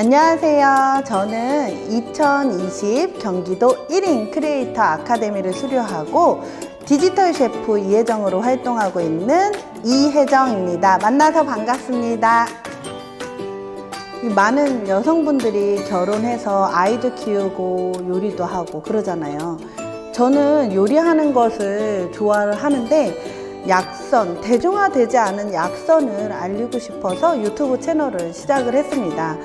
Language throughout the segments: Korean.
안녕하세요. 저는 2020 경기도 1인 크리에이터 아카데미를 수료하고 디지털 셰프 이혜정으로 활동하고 있는 이혜정입니다. 만나서 반갑습니다. 이 많은 여성분들이 결혼해서 아이도 키우고 요리도 하고 그러잖아요. 저는 요리하는 것을 좋아를 하는데 약선, 대중화되지 않은 약선을 알리고 싶어서 유튜브 채널을 시작을 했습니다.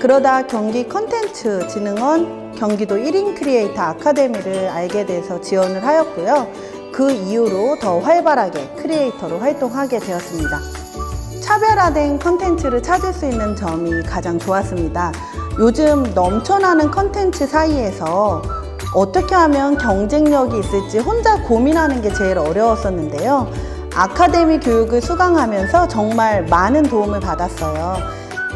그러다 경기 컨텐츠 진흥원 경기도 1인 크리에이터 아카데미를 알게 돼서 지원을 하였고요. 그 이후로 더 활발하게 크리에이터로 활동하게 되었습니다. 차별화된 컨텐츠를 찾을 수 있는 점이 가장 좋았습니다. 요즘 넘쳐나는 컨텐츠 사이에서 어떻게 하면 경쟁력이 있을지 혼자 고민하는 게 제일 어려웠었는데요. 아카데미 교육을 수강하면서 정말 많은 도움을 받았어요.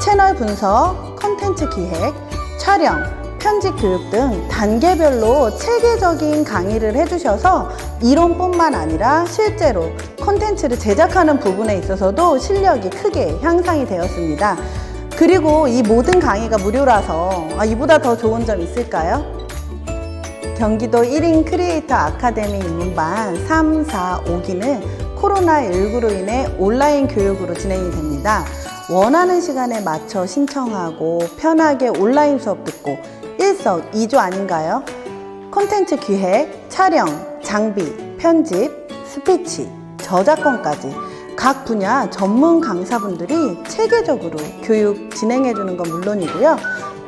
채널 분석, 컨텐츠 기획, 촬영, 편집 교육 등 단계별로 체계적인 강의를 해주셔서 이론뿐만 아니라 실제로 콘텐츠를 제작하는 부분에 있어서도 실력이 크게 향상이 되었습니다. 그리고 이 모든 강의가 무료라서 아, 이보다 더 좋은 점 있을까요? 경기도 1인 크리에이터 아카데미 입문반 3, 4, 5기는 코로나19로 인해 온라인 교육으로 진행이 됩니다. 원하는 시간에 맞춰 신청하고 편하게 온라인 수업 듣고 일석이조 아닌가요? 콘텐츠 기획, 촬영, 장비, 편집, 스피치, 저작권까지 각 분야 전문 강사분들이 체계적으로 교육 진행해 주는 건 물론이고요.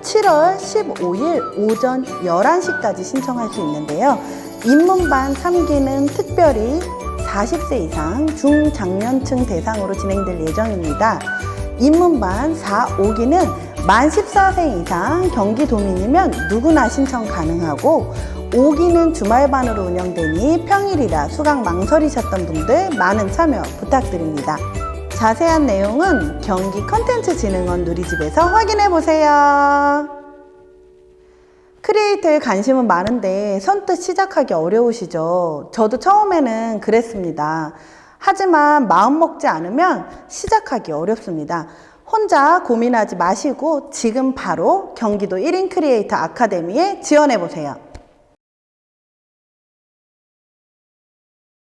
7월 15일 오전 11시까지 신청할 수 있는데요. 입문반 3기는 특별히 40세 이상 중장년층 대상으로 진행될 예정입니다. 입문반 4, 5기는 만 14세 이상 경기도민이면 누구나 신청 가능하고 5기는 주말반으로 운영되니 평일이라 수강 망설이셨던 분들 많은 참여 부탁드립니다. 자세한 내용은 경기 컨텐츠 진흥원 누리집에서 확인해 보세요. 크리에이터에 관심은 많은데 선뜻 시작하기 어려우시죠? 저도 처음에는 그랬습니다. 하지만 마음 먹지 않으면 시작하기 어렵습니다. 혼자 고민하지 마시고 지금 바로 경기도 1인 크리에이터 아카데미에 지원해 보세요.